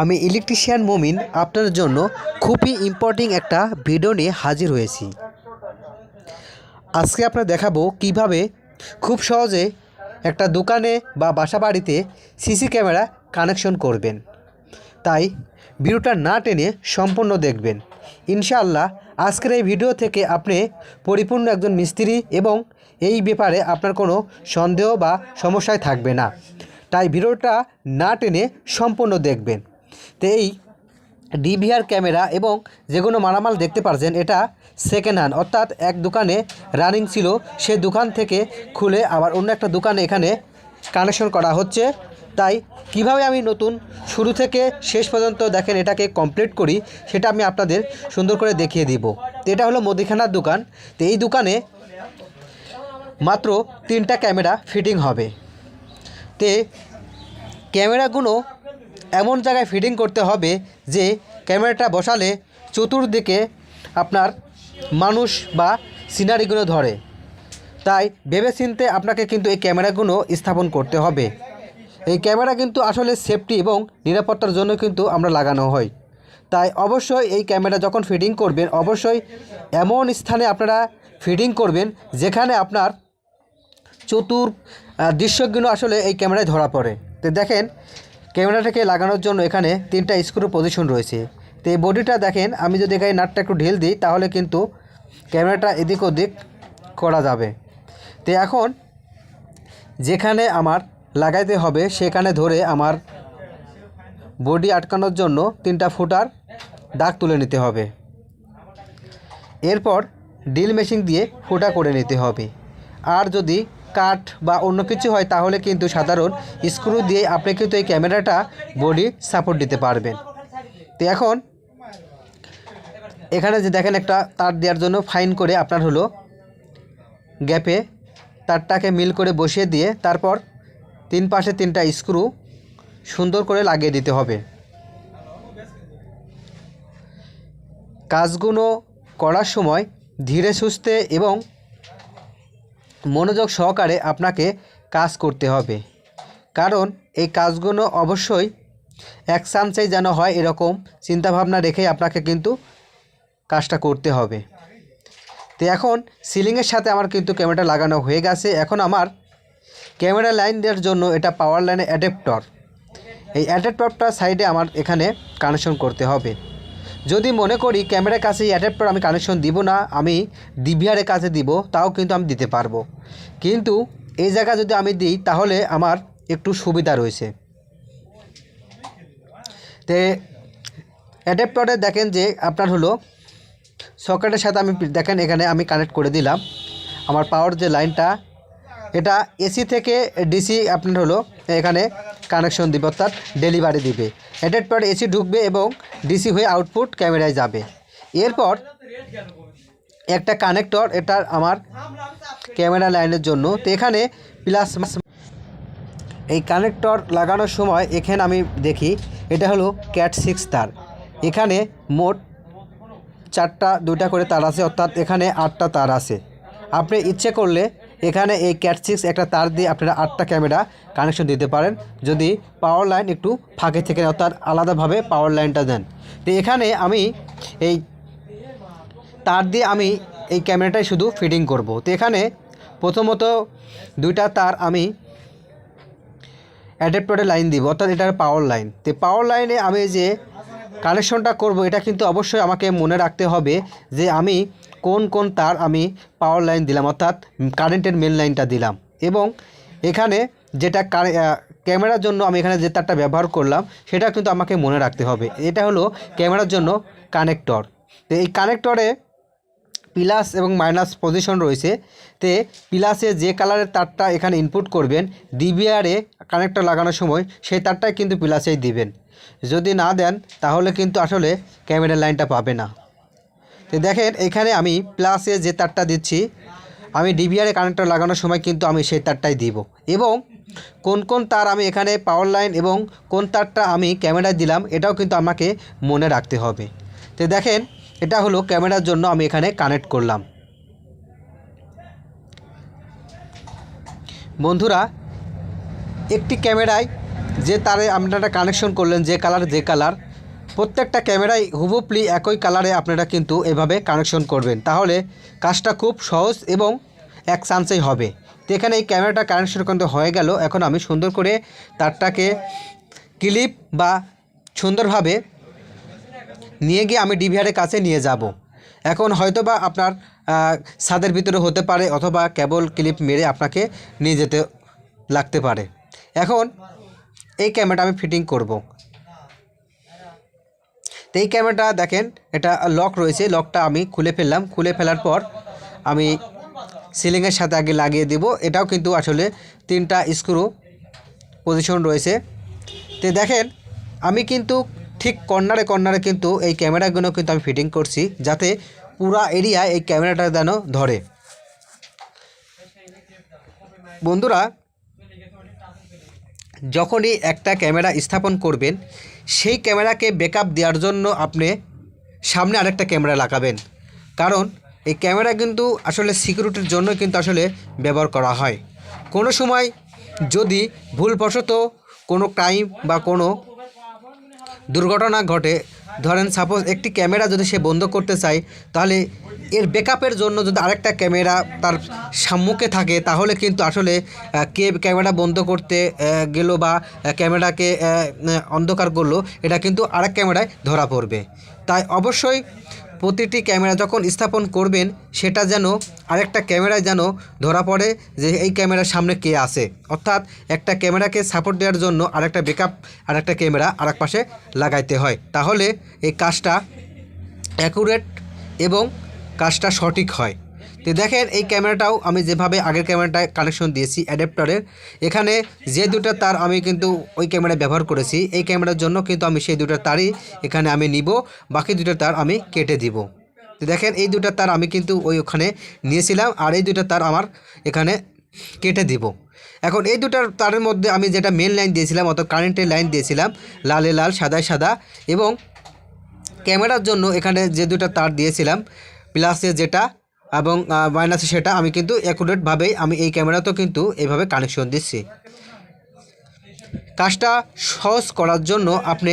আমি ইলেকট্রিশিয়ান মমিন, আপনার জন্য খুবই ইম্পর্টেন্ট একটা ভিডিও নিয়ে হাজির হয়েছি। আজকে আপনার দেখাবো কীভাবে খুব সহজে একটা দোকানে বা বাসা বাড়িতে সিসি ক্যামেরা কানেকশন করবেন। তাই ভিডিওটা না টেনে সম্পূর্ণ দেখবেন। ইনশাআল্লাহ আজকের এই ভিডিও থেকে আপনি পরিপূর্ণ একজন মিস্ত্রি এবং এই ব্যাপারে আপনার কোনো সন্দেহ বা সমস্যায় থাকবে না। তাই ভিডিওটা না টেনে সম্পূর্ণ দেখবেন। তো এই ডিভিআর ক্যামেরা এবং যেগুলো মালামাল দেখতে পারছেন, এটা সেকেন্ড হ্যান্ড অর্থাৎ এক দোকানে রানিং ছিল, সে দোকান থেকে খুলে আবার অন্য একটা দোকানে এখানে কানেকশন করা হচ্ছে। তাই কীভাবে আমি নতুন শুরু থেকে শেষ পর্যন্ত দেখেন এটাকে কমপ্লিট করি, সেটা আমি আপনাদের সুন্দর করে দেখিয়ে দিব। তো এটা হলো মুদিখানার দোকান। তো এই দোকানে মাত্র তিনটা ক্যামেরা ফিটিং হবে। তে ক্যামেরাগুলো এমন জায়গায় ফিটিং করতে হবে যে ক্যামেরাটা বসালে চতুর্দিকে আপনার মানুষ বা সিনারিগুলো ধরে। তাই ভেবেচিন্তে আপনাকে কিন্তু এই ক্যামেরাগুলো স্থাপন করতে হবে। এই ক্যামেরা কিন্তু আসলে সেফটি এবং নিরাপত্তার জন্য কিন্তু আমরা লাগানো হয়। তাই অবশ্যই এই ক্যামেরা যখন ফিটিং করবেন, অবশ্যই এমন স্থানে আপনারা ফিটিং করবেন যেখানে আপনার চতুর দৃশ্যগুলো আসলে এই ক্যামেরায় ধরা পড়ে। তো দেখেন, ক্যামেরাটাকে লাগানোর জন্য এখানে তিনটা স্ক্রু পজিশন রয়েছে। তো এই বডিটা দেখেন, আমি যদি এখানে নাটটা একটু ঢিল দিই, তাহলে কিন্তু ক্যামেরাটা এদিক ওদিক করা যাবে। তো এখন যেখানে আমার লাগাইতে হবে, সেখানে ধরে আমার বডি আটকানোর জন্য তিনটা ফুটার দাগ তুলে নিতে হবে। এরপর ড্রিল মেশিন দিয়ে ফুটা করে নিতে হবে। আর যদি কাঠ বা অন্য কিছু হয়, তাহলে কিন্তু সাধারণ স্ক্রু দিয়ে আপনি কিন্তু এই ক্যামেরাটা বডি সাপোর্ট দিতে পারবেন। তো এখন এখানে যে দেখেন একটা তার দেওয়ার জন্য ফাইন করে আপনার হলো গ্যাপে তারটাকে মিল করে বসিয়ে দিয়ে তারপর তিন পাশে তিনটা স্ক্রু সুন্দর করে লাগিয়ে দিতে হবে। কাজগুলো করার সময় ধীরে সুস্থে এবং মনোযোগ সহকারে আপনাকে কাজ করতে হবে। কারণ এই কাজগুলো অবশ্যই এক চান্সেই যেন হয় এরকম চিন্তাভাবনা রেখেই আপনাকে কিন্তু কাজটা করতে হবে। তো এখন সিলিংয়ের সাথে আমার কিন্তু ক্যামেরাটা লাগানো হয়ে গেছে। এখন আমার ক্যামেরা লাইন দেওয়ার জন্য এটা পাওয়ার লাইনের অ্যাডাপ্টর। এই অ্যাডাপ্টরটা সাইডে আমার এখানে কানেকশন করতে হবে। যদি মনে করি ক্যামেরার কাছে এই অ্যাডাপ্টর আমি কানেকশন দিব না, আমি ডিভিআরের কাছে দিব, তাও কিন্তু আমি দিতে পারব। কিন্তু এই জায়গা যদি আমি দিই, তাহলে আমার একটু সুবিধা রয়েছে। তে অ্যাডাপ্টরে দেখেন যে আপনার হলো সকেটের সাথে আমি দেখেন এখানে আমি কানেক্ট করে দিলাম। আমার পাওয়ার যে লাইনটা এটা এসি থেকে ডিসি আপনার হলো এখানে কানেকশন দিবে, অর্থাৎ ডেলিভারি দিবে। অ্যাডাপ্টার এসি ঢুকবে এবং ডিসি হয়ে আউটপুট ক্যামেরায় যাবে। এরপর একটা কানেক্টর এটা আমার ক্যামেরা লাইনের জন্য। তো এখানে প্লাস এই কানেক্টর লাগানোর সময় এখানে আমি দেখি, এটা হলো ক্যাট সিক্স তার। এখানে মোট চারটা, দুইটা করে তার আছে, অর্থাৎ এখানে আটটা তার আছে। আপনি ইচ্ছে করলে এখানে এই ক্যাট সিক্স একটা তার দিয়ে আপনারা আটটা ক্যামেরা কানেকশন দিতে পারেন। যদি পাওয়ার লাইন একটু ফাঁকে থেকে অর্থাৎ আলাদাভাবে পাওয়ার লাইনটা দেন। তো এখানে আমি এই তার দিয়ে আমি এই ক্যামেরাটাই শুধু ফিটিং করব। তো এখানে প্রথমত দুইটা তার আমি অ্যাডাপ্টারে লাইন দিব, অর্থাৎ এটার পাওয়ার লাইন তো পাওয়ার লাইনে আমি যে কানেকশনটা করব, এটা কিন্তু অবশ্যই আমাকে মনে রাখতে হবে যে আমি কোন কোন তার আমি পাওয়ার লাইন দিলাম, অর্থাৎ কারেন্টের মেন লাইনটা দিলাম। এবং এখানে যেটা ক্যামেরার জন্য আমি এখানে যে তারটা ব্যবহার করলাম, সেটা কিন্তু আমাকে মনে রাখতে হবে। এটা হলো ক্যামেরার জন্য কানেক্টর তো এই কানেক্টরে প্লাস এবং মাইনাস পজিশন রয়েছে। তে প্লাসে যে কালারের তারটা এখানে ইনপুট করবেন ডিবিআরে কানেক্টর লাগানোর সময় সেই তারটাই কিন্তু প্লাসেই দিবেন। যদি না দেন, তাহলে কিন্তু আসলে ক্যামেরার লাইনটা পাবে না। তো দেখেন, এখানে আমি প্লাসে যে তারটা দিচ্ছি, আমি ডিবিআরে কানেক্টর লাগানোর সময় কিন্তু আমি সেই তারটাই দিব। এবং কোন কোন তার আমি এখানে পাওয়ার লাইন এবং কোন তারটা আমি ক্যামেরায় দিলাম, এটাও কিন্তু আমাকে মনে রাখতে হবে। তো দেখেন, এটা হলো ক্যামেরার জন্য আমি এখানে কানেক্ট করলাম। বন্ধুরা, একটি ক্যামেরায় যে তারে আপনারা কানেকশন করলেন, যে কালার যে কালার প্রত্যেকটা ক্যামেরায় হুবুপলি একই কালারে আপনারা কিন্তু এভাবে কানেকশন করবেন। তাহলে কাজটা খুব সহজ এবং এক চান্সেই হবে। তো এখানে এই ক্যামেরাটা কানেকশন কিন্তু হয়ে গেল। এখন আমি সুন্দর করে তারটাকে ক্লিপ বা সুন্দরভাবে নিয়ে গিয়ে আমি ডিভিআরের কাছে নিয়ে যাব। এখন হয়তো বা আপনার ছাদের ভিতরে হতে পারে অথবা কেবল ক্লিপ মেরে আপনাকে নিয়ে যেতে লাগতে পারে। এখন এই ক্যামেরাটা আমি ফিটিং করব। তো এই ক্যামেরাটা দেখেন, এটা লক রয়েছে লকটা আমি খুলে ফেললাম। খুলে ফেলার পর আমি সিলিংয়ের সাথে আগে লাগিয়ে দেব। এটাও কিন্তু আসলে তিনটা স্ক্রু পজিশন রয়েছে। তো দেখেন, আমি কিন্তু ঠিক কর্নারে কর্নারে কিন্তু এই ক্যামেরাগুলো কিন্তু আমি ফিটিং করছি, যাতে পুরা এরিয়ায় এই ক্যামেরাটা যেন ধরে। বন্ধুরা, যখনই একটা ক্যামেরা স্থাপন করবেন সেই ক্যামেরাকে ব্যাকআপ দেওয়ার জন্য আপনি সামনে আরেকটা ক্যামেরা লাগাবেন। কারণ এই ক্যামেরা কিন্তু আসলে সিকিউরিটির জন্য কিন্তু আসলে ব্যবহার করা হয়। কোনো সময় যদি ভুলবশত কোনো ক্রাইম বা কোনো দুর্ঘটনা ঘটে ধরেন সাপোজ একটি ক্যামেরা যদি সে বন্ধ করতে চায়, তাহলে এর ব্যাকআপের জন্য যদি আরেকটা ক্যামেরা তার সম্মুখে থাকে, তাহলে কিন্তু আসলে কে ক্যামেরা বন্ধ করতে গেল বা ক্যামেরাকে অন্ধকার করল, এটা কিন্তু আরেক ক্যামেরায় ধরা পড়বে। তাই অবশ্যই প্রতিটি ক্যামেরা যখন স্থাপন করবেন, সেটা যেন আরেকটা ক্যামেরায় যেন ধরা পড়ে যে এই ক্যামেরার সামনে কে আছে। অর্থাৎ একটা ক্যামেরাকে সাপোর্ট দেওয়ার জন্য আরেকটা বেকআপ আরেকটা ক্যামেরা আরেক পাশে লাগাইতে হয়। তাহলে এই কাজটা অ্যাকুরেট এবং কাজটা সঠিক হয়। তো দেখেন এই ক্যামেরাটাও আমি যেভাবে আগের ক্যামেরাটায় কানেকশন দিয়েছি অ্যাডাপ্টারের এখানে যে দুটো তার আমি কিন্তু ওই ক্যামেরায় ব্যবহার করেছি, এই ক্যামেরার জন্য কিন্তু আমি সেই দুটো তারই এখানে আমি নিব, বাকি দুটো তার আমি কেটে দিব। তো দেখেন এই দুটো তার আমি কিন্তু ওই ওখানে নিয়েছিলাম আর এই দুটো তার আমার এখানে কেটে দিব। এখন এই দুটার তারের মধ্যে আমি যেটা মেন লাইন দিয়েছিলাম অত কারেন্টের লাইন দিয়েছিলাম, লালে, লাল, সাদায়, সাদা এবং ক্যামেরার জন্য এখানে যে দুটো তার দিয়েছিলাম প্লাসে যেটা এবং মাইনাসে সেটা আমি কিন্তু অ্যাকুরেটভাবেই আমি এই ক্যামেরাতেও কিন্তু এইভাবে কানেকশন দিচ্ছি। কাজটা সহজ করার জন্য আপনি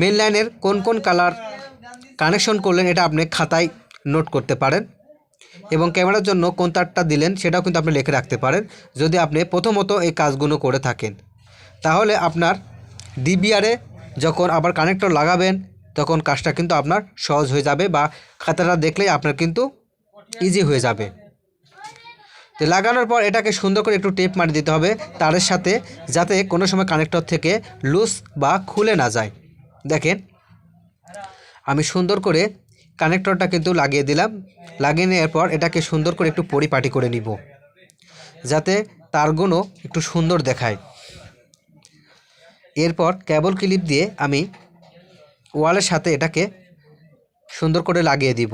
মেন লাইনের কোন কোন কালার কানেকশন করলেন এটা আপনি খাতায় নোট করতে পারেন এবং ক্যামেরার জন্য কোন তারটা দিলেন সেটাও কিন্তু আপনি লিখে রাখতে পারেন যদি আপনি প্রথমত এই কাজগুলো করে থাকেন। তাহলে আপনার ডিবিআরে যখন আবার কানেক্টর লাগাবেন তখন কাজটা কিন্তু আপনার সহজ হয়ে যাবে বা খাতাটা দেখলেই আপনার কিন্তু ইজি হয়ে যাবে। তো লাগানোর পর এটাকে সুন্দর করে একটু টেপ মারি দিতে হবে, তারের সাথে, যাতে কোনো সময় কানেক্টর থেকে লুজ বা খুলে না যায়। দেখেন, আমি সুন্দর করে কানেক্টরটা কিন্তু লাগিয়ে দিলাম। লাগিয়ে নেওয়ার পর এটাকে সুন্দর করে একটু পরিপাটি করে নিব, যাতে তারগুলো একটু সুন্দর দেখায়। এরপর কেবল ক্লিপ দিয়ে আমি ওয়ালের সাথে এটাকে সুন্দর করে লাগিয়ে দিব।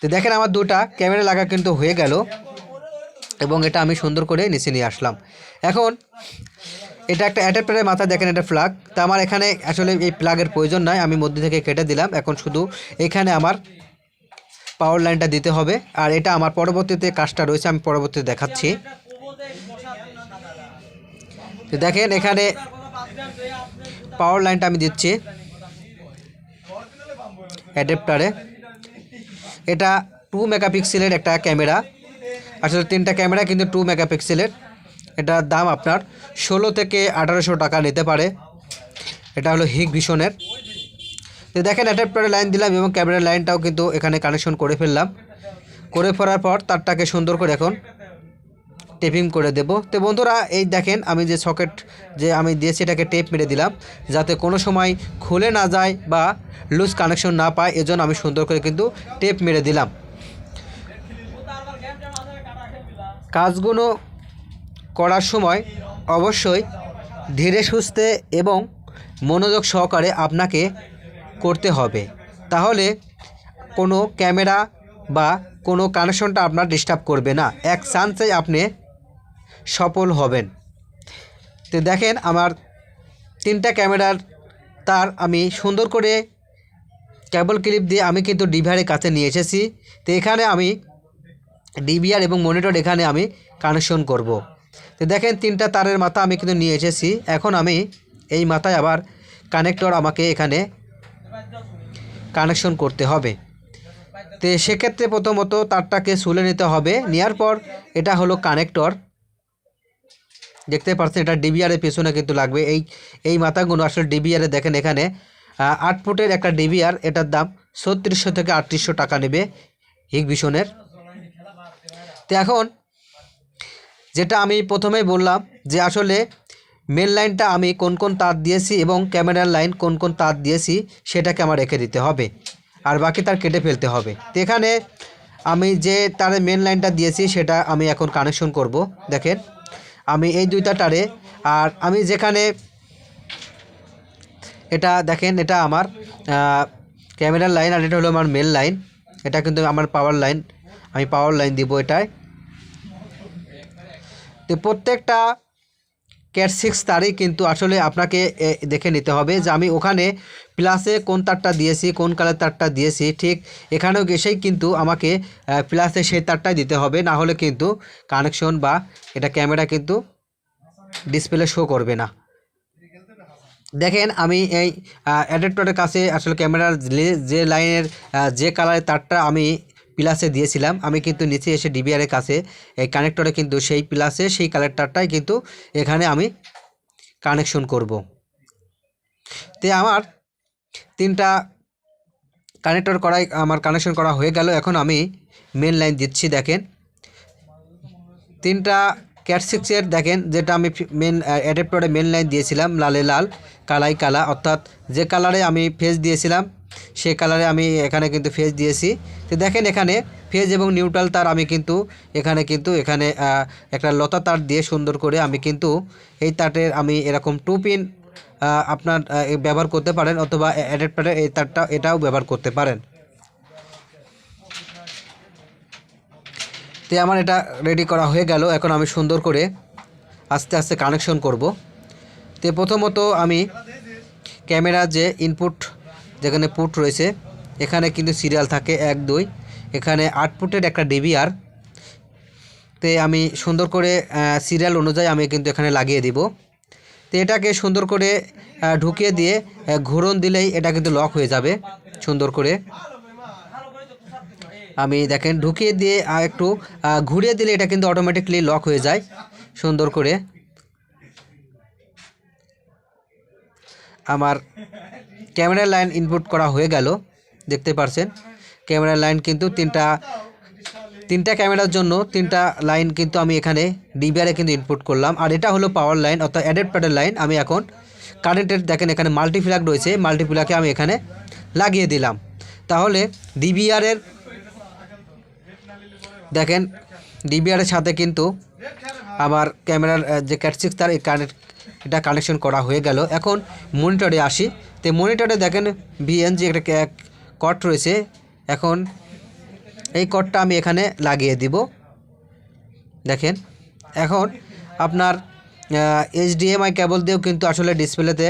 তো দেখেন আমার দুটা ক্যামেরা লাগা কিন্তু হয়ে গেল এবং এটা আমি সুন্দর করে নিচে নিয়ে আসলাম। এখন এটা একটা অ্যাডাপ্টারের মাথা, দেখেন এটা প্লাগ তা আমার এখানে আসলে এই প্লাগের প্রয়োজন নয় আমি মধ্যে থেকে কেটে দিলাম। এখন শুধু এখানে আমার পাওয়ার লাইনটা দিতে হবে। আর এটা আমার পরবর্তীতে কাজটা রয়েছে, আমি পরবর্তীতে দেখাচ্ছি। দেখেন এখানে পাওয়ার লাইনটা আমি দিচ্ছি। অ্যাডাপ্টারে এটা টু মেগাপিক্সেলের একটা ক্যামেরা আসলে তিনটা ক্যামেরা কিন্তু টু মেগাপিক্সেলের এটার দাম আপনার ষোলো থেকে আঠারোশো টাকা নিতে পারে। এটা হলো হিগ ভিশনের। তো দেখেন অ্যাডাপ্টারে লাইন দিলাম এবং ক্যামেরার লাইনটাও কিন্তু এখানে কানেকশন করে ফেললাম। করে ফেলার পর তারটাকে সুন্দর করে এখন টেপিং করে দেব। তো বন্ধুরা, এই দেখেন আমি যে সকেট যে আমি দিয়েছি এটাকে টেপ মেরে দিলাম, যাতে কোনো সময় খুলে না যায় বা লুজ কানেকশন না পায়, এজন্য আমি সুন্দর করে কিন্তু টেপ মেরে দিলাম। কাজগুলো করার সময় অবশ্যই ধীরে সুস্থে এবং মনোযোগ সহকারে আপনাকে করতে হবে। তাহলে কোনো ক্যামেরা বা কোনো কানেকশনটা আপনার ডিস্টার্ব করবে না। এক চান্সে আপনি সফল হবেন। তো দেখেন আমার তিনটা ক্যামেরার তার আমি সুন্দর করে কেবল ক্লিপ দিয়ে আমি কিন্তু ডিভিআরের কাছে নিয়ে এসেছি। তো এখানে আমি ডিভিআর এবং মনিটর এখানে আমি কানেকশন করব। তো দেখেন তিনটা তারের মাথা আমি কিন্তু নিয়ে এসেছি। এখন আমি এই মাথায় আবার কানেক্টর আমাকে এখানে কানেকশন করতে হবে। তো সেক্ষেত্রে প্রথমত তারটাকে সুলে নিতে হবে। নেওয়ার পর এটা হলো কানেক্টর দেখতে পাচ্ছেন, এটা ডিবিআরের পেছনে কিন্তু লাগবে। এই এই মাথাগুলো আসলে ডিবিআরে দেখেন এখানে আট ফুটের একটা ডিবিআর এটার দাম ছত্রিশশো থেকে আটত্রিশশো টাকা নেবে হিগ ভিশনের তো এখন যেটা আমি প্রথমেই বললাম যে আসলে মেন লাইনটা আমি কোন কোন তার দিয়েছি এবং ক্যামেরার লাইন কোন কোন তার দিয়েছি সেটাকে আমার রেখে দিতে হবে আর বাকি তার কেটে ফেলতে হবে। তো এখানে আমি যে তার মেন লাইনটা দিয়েছি সেটা আমি এখন কানেকশন করব। দেখেন। আমি এই দুইটা টারে, আর আমি যেখানে, এটা দেখেন, এটা আমার ক্যামেরার লাইন আর এটা হলো আমার মেল লাইন। এটা কিন্তু আমার পাওয়ার লাইন। আমি পাওয়ার লাইন দিব এটায়। তো প্রত্যেকটা ক্যাট সিক্স তারই কিন্তু আসলে আপনাকে দেখে নিতে হবে যে আমি ওখানে প্লাসে কোন তারটা দিয়েছি, কোন কালার তারটা দিয়েছি, ঠিক এখানেও এসেই কিন্তু আমাকে প্লাসে সেই তারটাই দিতে হবে। না হলে কিন্তু কানেকশন বা এটা ক্যামেরা কিন্তু ডিসপ্লে শো করবে না। দেখেন আমি এই অ্যাডাপ্টারের কাছে আসলে ক্যামেরার যে লাইনের যে কালারের তারটা আমি প্লাসে দিয়েছিলাম। আমি কিন্তু নিচে এসে ডিবিআরের কাছে, এই কানেক্টরে কিন্তু সেই প্লাসে, সেই কালার তারটাই কিন্তু এখানে আমি কানেকশন করব। তে আমার তিনটা কানেক্টর করাই, আমার কানেকশন করা হয়ে গেল। এখন আমি মেন লাইন দিচ্ছি, দেখেন। তিনটা ক্যাট সিক্সের দেখেন, যেটা আমি মেন অ্যাডাপ্টারে মেন লাইন দিয়েছিলাম, লালে লাল, কালাই কালা, অর্থাৎ যে কালারে আমি ফেস দিয়েছিলাম সে কালারে আমি এখানে কিন্তু ফেজ দিয়েছি। তো দেখেন এখানে ফেজ এবং নিউট্রাল তার আমি কিন্তু এখানে কিন্তু এখানে একটা লতা তার দিয়ে সুন্দর করে আমি কিন্তু এই তারের আমি এরকম টু পিন আপনার ব্যবহার করতে পারেন অথবা অ্যাডাপ্টারে এই তারটা এটাও ব্যবহার করতে পারেন। তো আমার এটা রেডি করা হয়ে গেল। এখন আমি সুন্দর করে আস্তে আস্তে কানেকশন করব। তো প্রথমত আমি ক্যামেরা যে ইনপুট যেখানে পুট রয়েছে, এখানে কিন্তু সিরিয়াল থাকে এক, দুই। এখানে আট ফুটের একটা ডিভিআর। তে আমি সুন্দর করে সিরিয়াল অনুযায়ী আমি কিন্তু এখানে লাগিয়ে দিব। তো এটাকে সুন্দর করে ঢুকিয়ে দিয়ে ঘুরন দিলেই এটা কিন্তু লক হয়ে যাবে, সুন্দর করে। আমি দেখেন, ঢুকিয়ে দিয়ে একটু ঘুরিয়ে দিলে এটা কিন্তু অটোমেটিকলি লক হয়ে যায়, সুন্দর করে। আমার ক্যামেরার লাইন ইনপুট করা হয়ে গেল, দেখতে পারছেন। ক্যামেরার লাইন কিন্তু তিনটা তিনটা ক্যামেরার জন্য তিনটা লাইন কিন্তু আমি এখানে ডিবিআরে কিন্তু ইনপুট করলাম। আর এটা হলো পাওয়ার লাইন অর্থাৎ অ্যাডাপ্টারের লাইন আমি এখন কারেন্টের দেখেন এখানে মাল্টিপ্লাগ রয়েছে মাল্টিপ্লাকে আমি এখানে লাগিয়ে দিলাম। তাহলে ডিবিআরের দেখেন ডিবিআরের সাথে কিন্তু আমার ক্যামেরার যে ক্যাটসিক্স তার এই কানেক্ট এটা কানেকশন করা হয়ে গেল। এখন মনিটরে আসি। তো মনিটরে দেখেন ভিএনজি একটা ক্যা- কট রয়েছে। এখন এই কটটা আমি এখানে লাগিয়ে দিব। দেখেন, এখন আপনার এইচডিএমআই কেবল দিয়েও কিন্তু আসলে ডিসপ্লেতে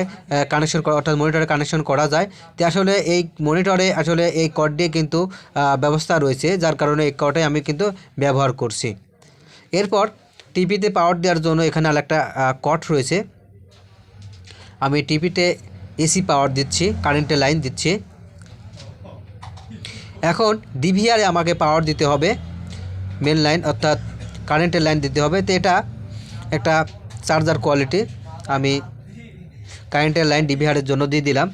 কানেকশন করা, অর্থাৎ মনিটরে কানেকশন করা যায়। তো আসলে এই মনিটরে আসলে এই কট দিয়ে কিন্তু ব্যবস্থা রয়েছে, যার কারণে এই কটে আমি কিন্তু ব্যবহার করছি। এরপর টিভিতে পাওয়ার দেওয়ার জন্য এখানে আরেকটা কট রয়েছে। আমি টিভিতে এসি পাওয়ার দিচ্ছি, কারেন্টের লাইন দিচ্ছি। এখন ডিভিআরে আমাকে পাওয়ার দিতে হবে মেন লাইন অর্থাৎ কারেন্টের লাইন দিতে হবে। তো এটা একটা চার্জার কোয়ালিটি আমি কারেন্টের লাইন ডিভিআরের জন্য দিয়ে দিলাম।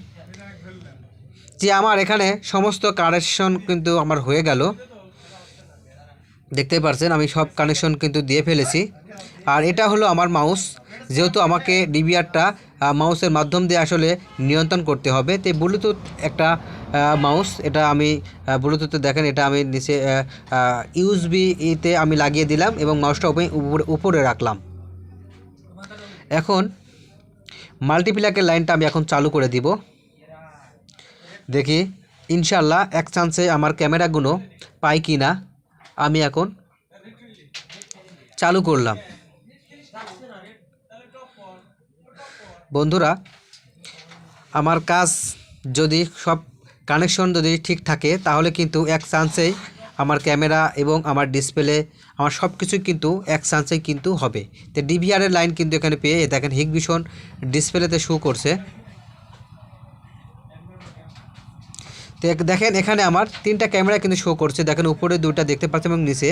যে আমার এখানে সমস্ত কানেকশন কিন্তু আমার হয়ে গেল। দেখতে পারছেন, আমি সব কানেকশন কিন্তু দিয়ে ফেলেছি। আর এটা হলো আমার মাউস যেহেতু আমাকে ডিবিআরটা মাউসের মাধ্যম দিয়ে আসলে নিয়ন্ত্রণ করতে হবে। তো ব্লুটুথ একটা মাউস, এটা আমি ব্লুটুথে দেখেন, এটা আমি নিচে ইউএসবি ইতে আমি লাগিয়ে দিলাম এবং মাউসটা উপরে- উপরে রাখলাম। এখন মাল্টিপ্লাকের লাইনটা আমি এখন চালু করে দিব। দেখি ইনশাল্লাহ এক চান্সে আমার ক্যামেরাগুলো পাই কি না আমি এখন চালু করলাম। বন্ধুরা, আমার কাজ যদি সব কানেকশন যদি ঠিক থাকে, তাহলে কিন্তু এক চান্সেই আমার ক্যামেরা এবং আমার ডিসপ্লে আমার সব কিছুই কিন্তু এক চান্সেই কিন্তু হবে। তো ডিভিআরের লাইন কিন্তু এখানে পেয়ে দেখেন হিগ হিগভিশন ডিসপ্লেতে শো করছে। তো দেখেন এখানে আমার তিনটা ক্যামেরা কিন্তু শো করছে। দেখেন উপরে দুইটা দেখতে পাচ্ছেন এবং নিচে।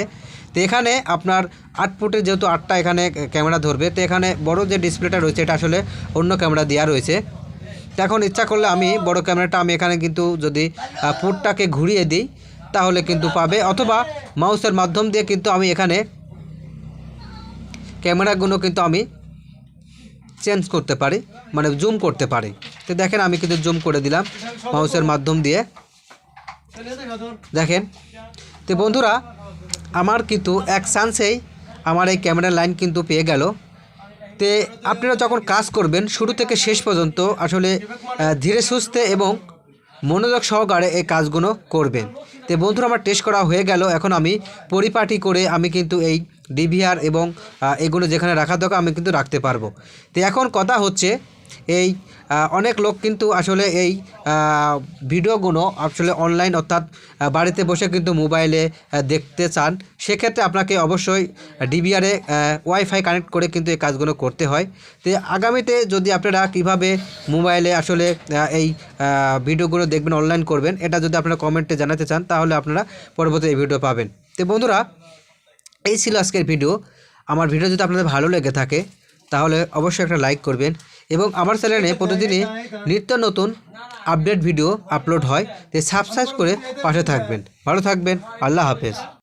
তো এখানে আপনার আট ফুটের যেহেতু আটটা এখানে ক্যামেরা ধরবে তো এখানে বড় যে ডিসপ্লেটা রয়েছে এটা আসলে অন্য ক্যামেরা দেওয়া রয়েছে। এখন ইচ্ছা করলে আমি বড় ক্যামেরাটা আমি এখানে কিন্তু যদি আহ, পুটটাকে ঘুরিয়ে দিই তাহলে কিন্তু পাবে। অথবা মাউসের মাধ্যম দিয়ে কিন্তু আমি এখানে ক্যামেরাগুলো কিন্তু আমি চেঞ্জ করতে পারি। মানে জুম করতে পারে। তো দেখেন আমি কিন্তু জুম করে দিলাম মাউসের মাধ্যম দিয়ে। দেখেন। তো বন্ধুরা, আমার কিন্তু এক চান্সেই আমার এই ক্যামেরার লাইন কিন্তু পেয়ে গেল। তে আপনারা যখন কাজ করবেন, শুরু থেকে শেষ পর্যন্ত আসলে ধীরে সুস্থে এবং মনোযোগ সহকারে এই কাজগুলো করবেন। তো বন্ধুরা, আমার টেস্ট করা হয়ে গেল। এখন আমি পরিপাটি করে আমি কিন্তু এই ডিভিআর এবং এগুলো যেখানে রাখা দরকার আমি কিন্তু রাখতে পারব। তো এখন কথা হচ্ছে এই অনেক লোক কিন্তু আসলে এই ভিডিওগুলো আসলে অনলাইন অর্থাৎ বাড়িতে বসে কিন্তু মোবাইলে দেখতে চান। সেক্ষেত্রে আপনাকে অবশ্যই ডিবিআরে ওয়াইফাই কানেক্ট করে কিন্তু এই কাজগুলো করতে হয়। তো আগামীতে যদি আপনারা কীভাবে মোবাইলে আসলে এই ভিডিওগুলো দেখবেন অনলাইন করবেন, এটা যদি আপনারা কমেন্টে জানাতে চান, তাহলে আপনারা পরবর্তী এই ভিডিও পাবেন। তো বন্ধুরা, এই ছিল আজকের ভিডিও আমার ভিডিও যদি আপনাদের ভালো লেগে থাকে, তাহলে অবশ্যই একটা লাইক করবেন। এবং আমার চ্যানেলে প্রতিদিনই নিত্য নতুন আপডেট ভিডিও আপলোড হয়, তাই সাবস্ক্রাইব করে পাশে থাকবেন। ভালো থাকবেন, আল্লাহ হাফেজ।